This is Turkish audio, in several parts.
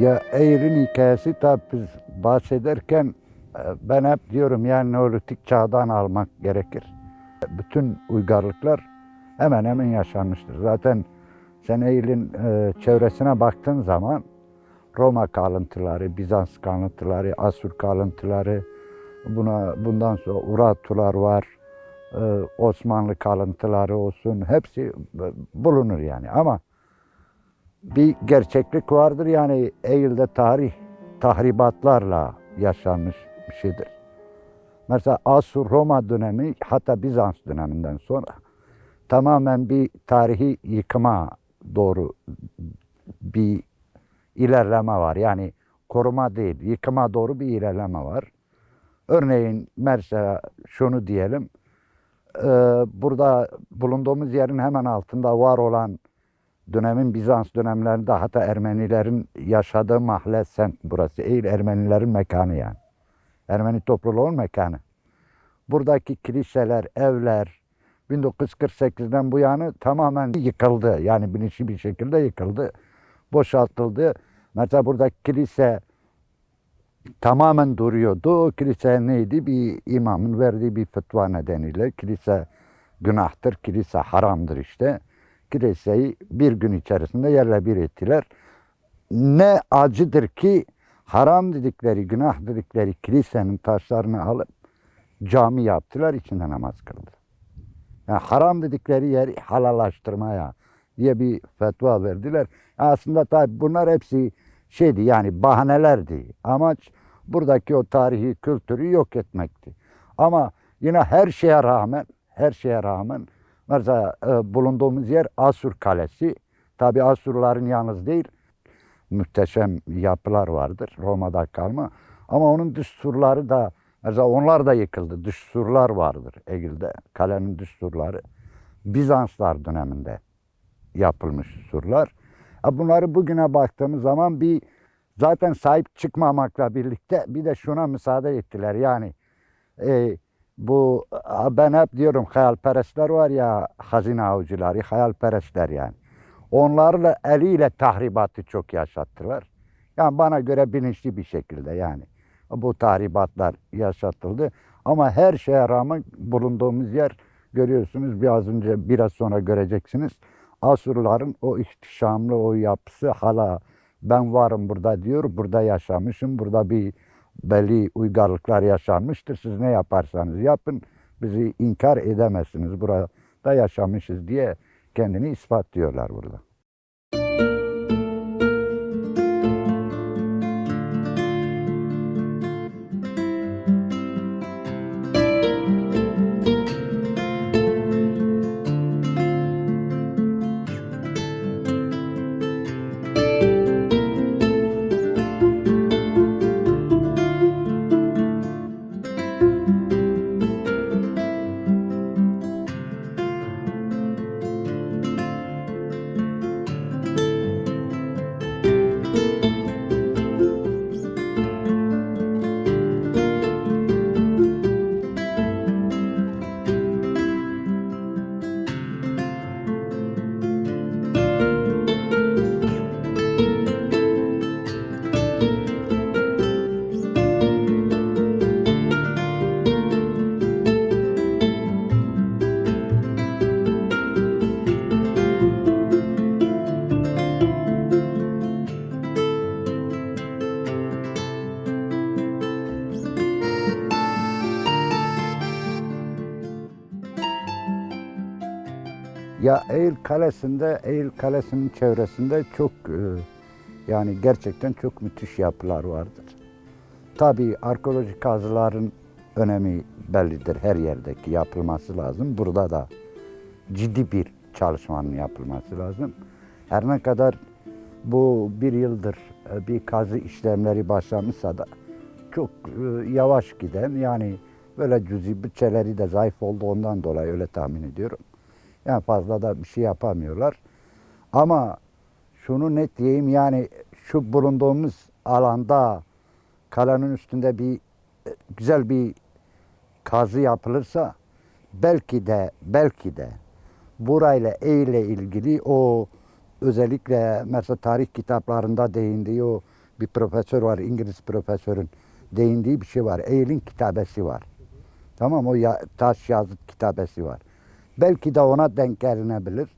Ya Eylül'ün hikayesi tabi biz bahsederken e, ben hep diyorum yani Neolitik çağdan almak gerekir. Bütün uygarlıklar hemen hemen yaşanmıştır. Zaten sen Eylül'ün e, çevresine baktığın zaman Roma kalıntıları, Bizans kalıntıları, Asur kalıntıları, buna bundan sonra Urartular var, e, Osmanlı kalıntıları olsun hepsi bulunur yani ama bir gerçeklik vardır yani Eylül'de tarih tahribatlarla yaşanmış bir şeydir. Mesela Asur Roma dönemi hatta Bizans döneminden sonra tamamen bir tarihi yıkıma doğru bir ilerleme var. Yani koruma değil, yıkıma doğru bir ilerleme var. Örneğin mesela şunu diyelim, burada bulunduğumuz yerin hemen altında var olan dönemin Bizans dönemlerinde hatta Ermenilerin yaşadığı mahalle semt burası. Eğil Ermenilerin mekanı yani. Ermeni topluluğun mekanı. Buradaki kiliseler, evler 1948'den bu yana tamamen yıkıldı. Yani bilinçli bir şekilde yıkıldı. Boşaltıldı. Mesela buradaki kilise tamamen duruyordu. O kilise neydi? Bir imamın verdiği bir fetva nedeniyle kilise günahtır, kilise haramdır işte. Kiliseyi bir gün içerisinde yerle bir ettiler. Ne acıdır ki haram dedikleri, günah dedikleri kilisenin taşlarını alıp cami yaptılar, içinde namaz kıldı. Yani haram dedikleri yeri halallaştırmaya diye bir fetva verdiler. Aslında tabi bunlar hepsi şeydi yani bahanelerdi. Amaç buradaki o tarihi kültürü yok etmekti. Ama yine her şeye rağmen, her şeye rağmen mesela e, bulunduğumuz yer Asur Kalesi. Tabi Asurların yalnız değil, muhteşem yapılar vardır Roma'da kalma. Ama onun dış surları da mesela onlar da yıkıldı. Dış surlar vardır Egil'de. Kalenin dış surları. Bizanslar döneminde yapılmış surlar. Bunları bugüne baktığımız zaman bir zaten sahip çıkmamakla birlikte bir de şuna müsaade ettiler. Yani e, bu ben hep diyorum hayalperestler var ya hazine avcıları, hayalperestler yani. Onlarla eliyle tahribatı çok yaşattılar. Yani bana göre bilinçli bir şekilde yani bu tahribatlar yaşatıldı. Ama her şeye rağmen bulunduğumuz yer görüyorsunuz biraz önce biraz sonra göreceksiniz. Asurların o ihtişamlı o yapısı hala ben varım burada diyor. Burada yaşamışım. Burada bir belli uygarlıklar yaşanmıştır. Siz ne yaparsanız yapın bizi inkar edemezsiniz. Burada yaşamışız diye kendini ispatlıyorlar burada. Kalesi'nde, Eğil Kalesi'nin çevresinde çok e, yani gerçekten çok müthiş yapılar vardır. Tabii arkeolojik kazıların önemi bellidir. Her yerdeki yapılması lazım. Burada da ciddi bir çalışmanın yapılması lazım. Her ne kadar bu bir yıldır e, bir kazı işlemleri başlamışsa da çok e, yavaş giden yani böyle cüzi bütçeleri de zayıf olduğundan dolayı öyle tahmin ediyorum. Yani fazla da bir şey yapamıyorlar. Ama şunu net diyeyim yani şu bulunduğumuz alanda kalenin üstünde bir e, güzel bir kazı yapılırsa belki de belki de burayla ile ilgili o özellikle mesela tarih kitaplarında değindiği o bir profesör var, İngiliz profesörün değindiği bir şey var. Eyl'in kitabesi var. Tamam o ya, taş yazıt kitabesi var. Belki de ona denk gelinebilir.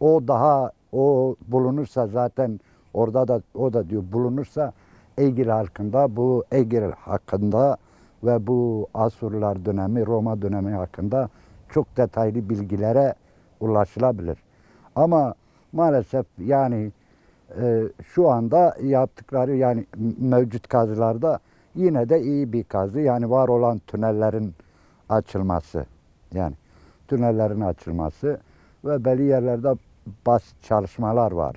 O daha o bulunursa zaten orada da o da diyor bulunursa Egil hakkında bu Egil hakkında ve bu Asurlar dönemi Roma dönemi hakkında çok detaylı bilgilere ulaşılabilir. Ama maalesef yani e, şu anda yaptıkları yani mevcut kazılarda yine de iyi bir kazı. Yani var olan tünellerin açılması. Yani tünellerin açılması ve belli yerlerde basit çalışmalar var.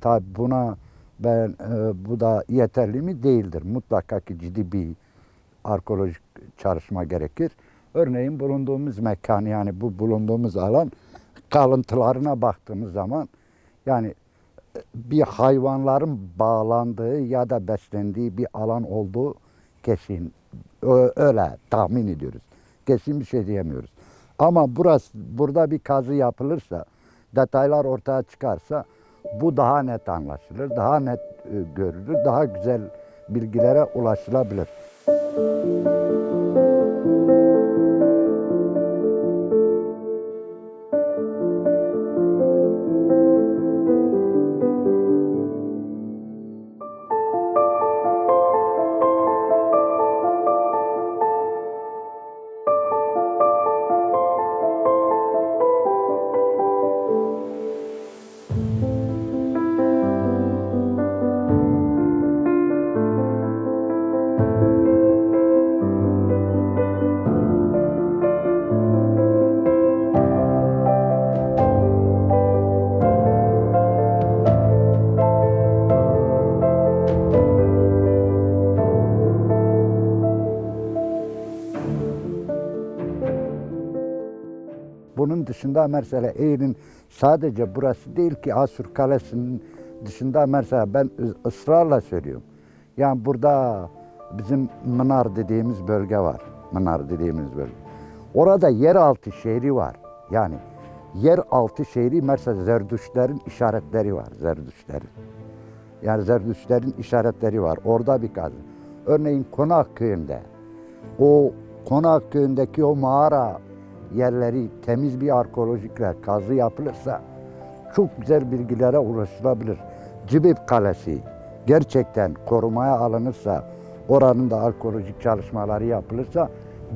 Tabi buna ben e, bu da yeterli mi değildir. Mutlaka ki ciddi bir arkeolojik çalışma gerekir. Örneğin bulunduğumuz mekan yani bu bulunduğumuz alan kalıntılarına baktığımız zaman yani e, bir hayvanların bağlandığı ya da beslendiği bir alan olduğu kesin. Öyle tahmin ediyoruz. Kesin bir şey diyemiyoruz. Ama burası burada bir kazı yapılırsa, detaylar ortaya çıkarsa bu daha net anlaşılır, daha net e, görülür, daha güzel bilgilere ulaşılabilir. Bunun dışında mesela Eğir'in sadece burası değil ki Asur Kalesi'nin dışında mesela ben ısrarla söylüyorum. Yani burada bizim Mınar dediğimiz bölge var. Mınar dediğimiz bölge. Orada yeraltı şehri var. Yani yeraltı şehri mesela Zerdüştlerin işaretleri var. Zerdüştlerin. Yani Zerdüştlerin işaretleri var. Orada bir kazı. Örneğin Konak köyünde o Konak köyündeki o mağara yerleri temiz bir arkeolojikle kazı yapılırsa çok güzel bilgilere ulaşılabilir. Cibip Kalesi gerçekten korumaya alınırsa, oranın da arkeolojik çalışmaları yapılırsa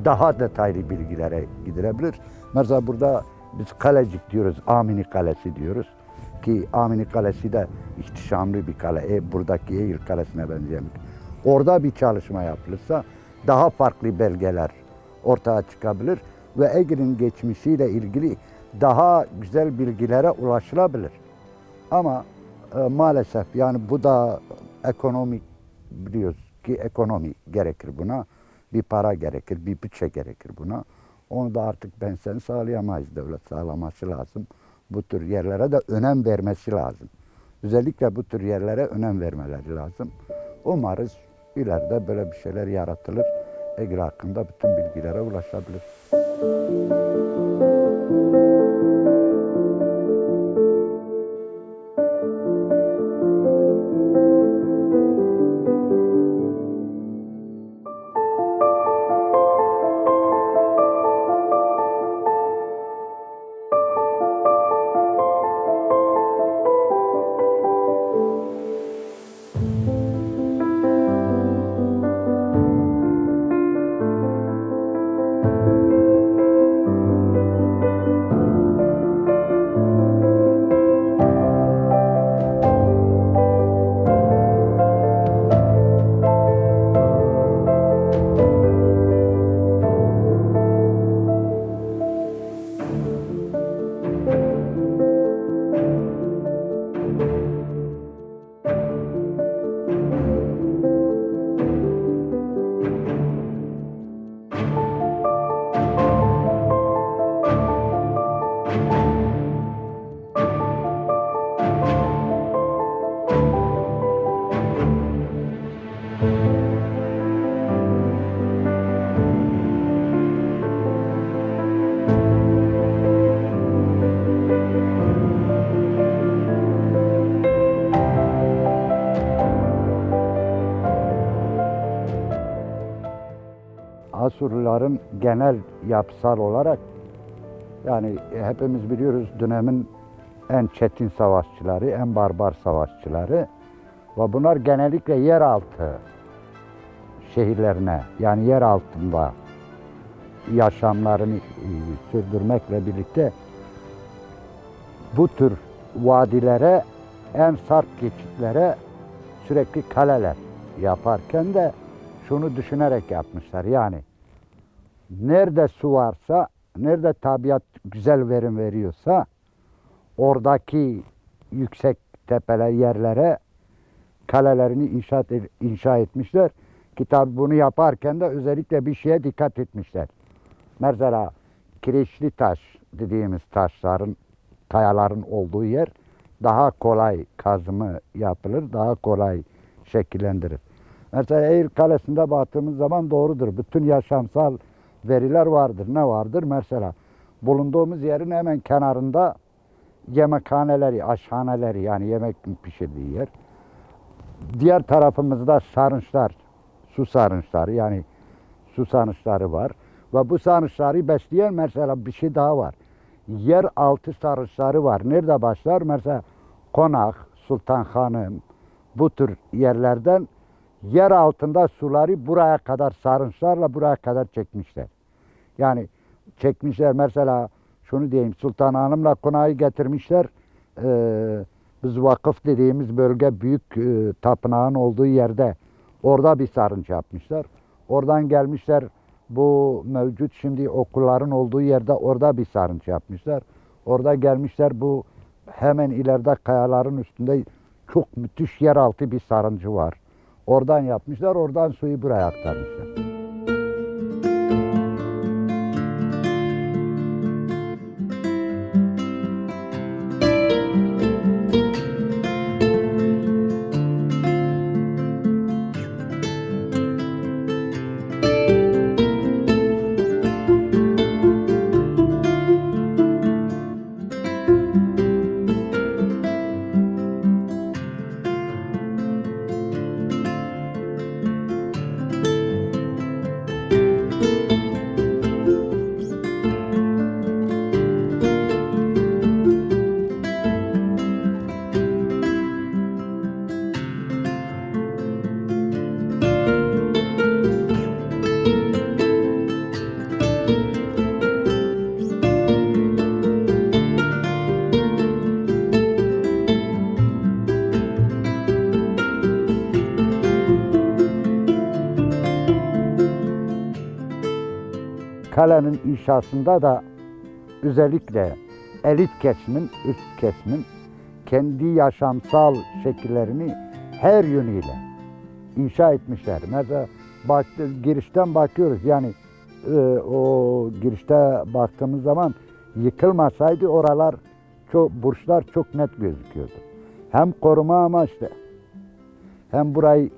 daha detaylı bilgilere gidilebilir. Mesela burada biz kalecik diyoruz, Amini Kalesi diyoruz. Ki Amini Kalesi de ihtişamlı bir kale, e, buradaki Eğil Kalesi'ne benzeyen. Orada bir çalışma yapılırsa daha farklı belgeler ortaya çıkabilir ve Ege'nin geçmişiyle ilgili daha güzel bilgilere ulaşılabilir. Ama e, maalesef yani bu da ekonomik biliyoruz ki ekonomi gerekir buna. Bir para gerekir, bir bütçe gerekir buna. Onu da artık ben sen sağlayamayız. Devlet sağlaması lazım. Bu tür yerlere de önem vermesi lazım. Özellikle bu tür yerlere önem vermeleri lazım. Umarız ileride böyle bir şeyler yaratılır. Egil hakkında bütün bilgilere ulaşabilir. Thank you. Genel yapısal olarak yani hepimiz biliyoruz dönemin en çetin savaşçıları, en barbar savaşçıları ve bunlar genellikle yeraltı şehirlerine yani yer altında yaşamlarını e, sürdürmekle birlikte bu tür vadilere en sarp geçitlere sürekli kaleler yaparken de şunu düşünerek yapmışlar. Yani nerede su varsa, nerede tabiat güzel verim veriyorsa oradaki yüksek tepeler yerlere kalelerini inşaat inşa etmişler. Ki tabi bunu yaparken de özellikle bir şeye dikkat etmişler. Mesela kireçli taş dediğimiz taşların, kayaların olduğu yer daha kolay kazımı yapılır, daha kolay şekillendirir. Mesela Eğil Kalesi'nde baktığımız zaman doğrudur. Bütün yaşamsal veriler vardır. Ne vardır? Mesela bulunduğumuz yerin hemen kenarında yemekhaneleri, aşhaneleri yani yemek pişirdiği yer. Diğer tarafımızda sarınçlar, su sarınçları yani su sarınçları var. Ve bu sarınçları besleyen mesela bir şey daha var. Yer altı sarınçları var. Nerede başlar? Mesela Konak, Sultan Hanım bu tür yerlerden yer altında suları buraya kadar sarınçlarla buraya kadar çekmişler. Yani çekmişler mesela şunu diyeyim Sultan Hanım'la konağı getirmişler. Ee, biz vakıf dediğimiz bölge büyük e, tapınağın olduğu yerde orada bir sarınç yapmışlar. Oradan gelmişler bu mevcut şimdi okulların olduğu yerde orada bir sarınç yapmışlar. Orada gelmişler bu hemen ileride kayaların üstünde çok müthiş yeraltı bir sarıncı var. Oradan yapmışlar, oradan suyu buraya aktarmışlar. Kalenin inşasında da özellikle elit kesimin, üst kesimin kendi yaşamsal şekillerini her yönüyle inşa etmişler. Mesela girişten bakıyoruz yani e, o girişte baktığımız zaman yıkılmasaydı oralar çok burçlar çok net gözüküyordu. Hem koruma amaçlı hem burayı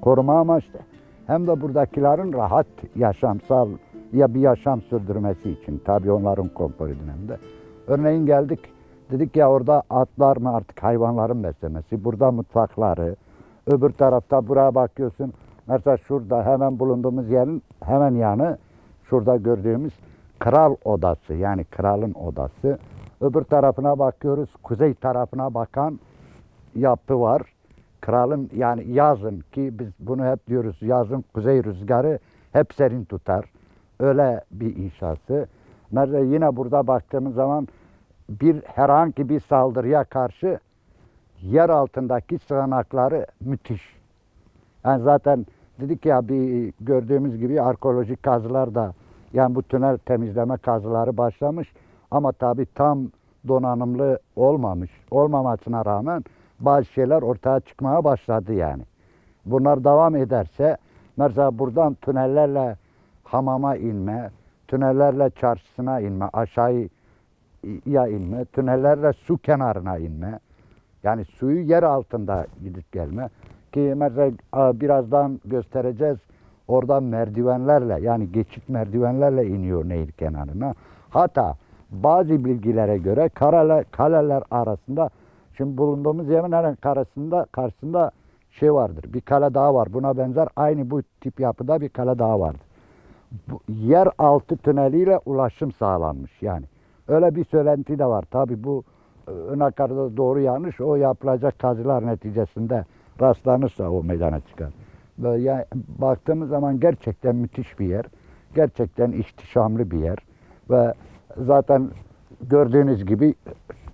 koruma amaçlı hem de buradakilerin rahat yaşamsal ya bir yaşam sürdürmesi için tabii onların konforu döneminde. Örneğin geldik dedik ya orada atlar mı artık hayvanların beslemesi, burada mutfakları, öbür tarafta buraya bakıyorsun. Mesela şurada hemen bulunduğumuz yerin hemen yanı şurada gördüğümüz kral odası yani kralın odası. Öbür tarafına bakıyoruz kuzey tarafına bakan yapı var. Kralın yani yazın ki biz bunu hep diyoruz yazın kuzey rüzgarı hep serin tutar. Öyle bir inşası. Mesela yine burada baktığımız zaman bir herhangi bir saldırıya karşı yer altındaki sığınakları müthiş. Yani zaten dedik ya bir gördüğümüz gibi arkeolojik kazılar da yani bu tünel temizleme kazıları başlamış ama tabi tam donanımlı olmamış. Olmamasına rağmen bazı şeyler ortaya çıkmaya başladı yani. Bunlar devam ederse mesela buradan tünellerle hamama inme, tünellerle çarşısına inme, aşağıya inme, tünellerle su kenarına inme. Yani suyu yer altında gidip gelme. Ki mesela birazdan göstereceğiz. Oradan merdivenlerle yani geçit merdivenlerle iniyor nehir kenarına. Hatta bazı bilgilere göre kaleler, kaleler arasında şimdi bulunduğumuz yerin hemen karşısında, karşısında şey vardır. Bir kale daha var. Buna benzer aynı bu tip yapıda bir kale daha vardır. Yer altı tüneliyle ulaşım sağlanmış yani. Öyle bir söylenti de var. Tabi bu e, ön akarda doğru yanlış o yapılacak kazılar neticesinde rastlanırsa o meydana çıkar. Ve yani baktığımız zaman gerçekten müthiş bir yer. Gerçekten ihtişamlı bir yer. Ve zaten gördüğünüz gibi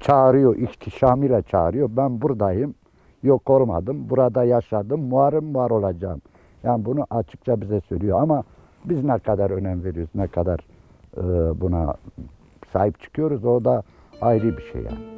çağırıyor, ihtişamıyla çağırıyor. Ben buradayım, yok olmadım, burada yaşadım, varım var olacağım. Yani bunu açıkça bize söylüyor ama biz ne kadar önem veriyoruz, ne kadar e, buna sahip çıkıyoruz o da ayrı bir şey yani.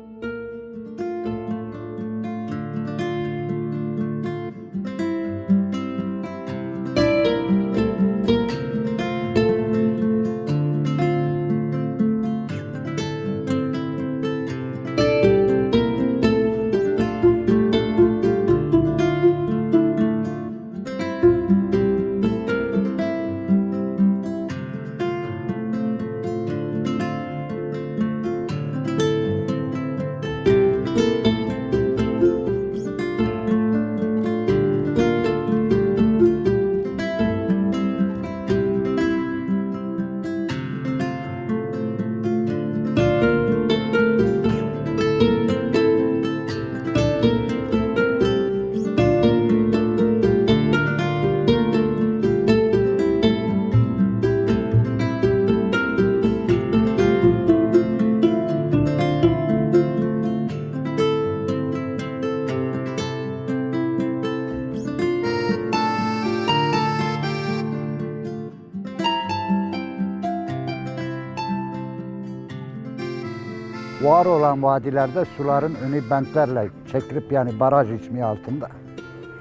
Olan vadilerde suların önü bentlerle çekilip yani baraj ismi altında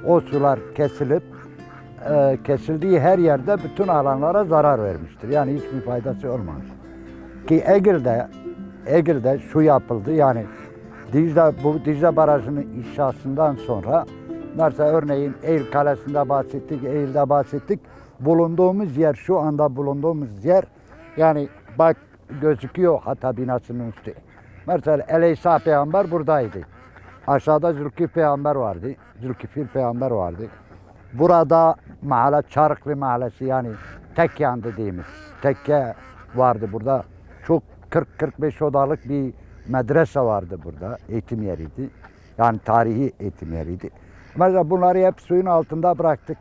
o sular kesilip e, kesildiği her yerde bütün alanlara zarar vermiştir. Yani hiçbir faydası olmamış. Ki Egil'de Egil'de şu yapıldı yani Dicle, bu Dicle Barajı'nın inşasından sonra mesela örneğin Eğil Kalesi'nde bahsettik, Eğil'de bahsettik. Bulunduğumuz yer, şu anda bulunduğumuz yer yani bak gözüküyor Hatta binasının üstü. Mesela Eleysa peygamber buradaydı. Aşağıda Zülkif peygamber vardı. Zülkifil peygamber vardı. Burada mahalle Çarıklı mahallesi yani Tekyan dediğimiz tekke vardı burada. Çok 40-45 odalık bir medrese vardı burada. Eğitim yeriydi. Yani tarihi eğitim yeriydi. Mesela bunları hep suyun altında bıraktık.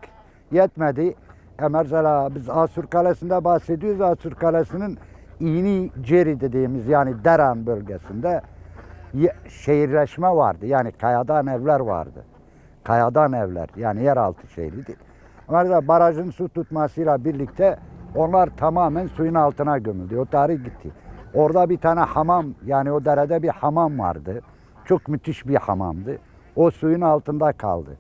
Yetmedi. E mesela biz Asur Kalesi'nde bahsediyoruz. Asur Kalesi'nin İğni Ceri dediğimiz yani Deran bölgesinde şehirleşme vardı. Yani kayadan evler vardı. Kayadan evler yani yeraltı şehriydi. Mesela barajın su tutmasıyla birlikte onlar tamamen suyun altına gömüldü. O tarih gitti. Orada bir tane hamam yani o derede bir hamam vardı. Çok müthiş bir hamamdı. O suyun altında kaldı.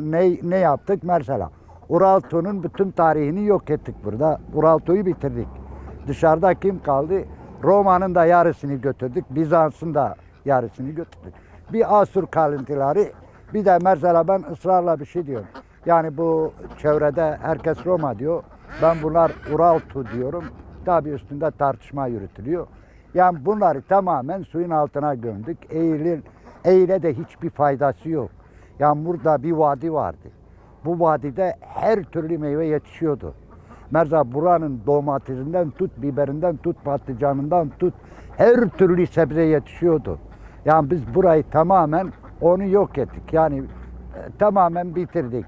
Ne, ne yaptık mesela? Uralto'nun bütün tarihini yok ettik burada. Uralto'yu bitirdik. Dışarıda kim kaldı? Roma'nın da yarısını götürdük. Bizans'ın da yarısını götürdük. Bir Asur kalıntıları bir de mesela ben ısrarla bir şey diyorum. Yani bu çevrede herkes Roma diyor. Ben bunlar Uraltu diyorum. Tabi üstünde tartışma yürütülüyor. Yani bunları tamamen suyun altına gömdük. Eğilin, eğile de hiçbir faydası yok. Yani burada bir vadi vardı. Bu vadide her türlü meyve yetişiyordu. Mesela buranın domatesinden tut, biberinden tut, patlıcanından tut her türlü sebze yetişiyordu. Yani biz burayı tamamen onu yok ettik. Yani e, tamamen bitirdik.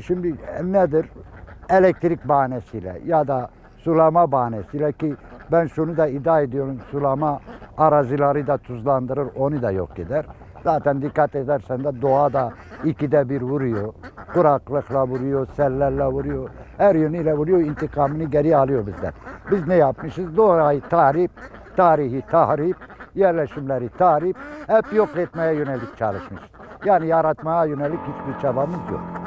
Şimdi nedir? Elektrik bahanesiyle ya da sulama bahanesiyle ki ben şunu da iddia ediyorum sulama arazileri de tuzlandırır onu da yok eder. Zaten dikkat edersen de doğa da ikide bir vuruyor. Kuraklıkla vuruyor, sellerle vuruyor. Her yönüyle vuruyor, intikamını geri alıyor bizden. Biz ne yapmışız? Doğayı tahrip, tarihi tahrip, yerleşimleri tahrip, hep yok etmeye yönelik çalışmış. Yani yaratmaya yönelik hiçbir çabamız yok.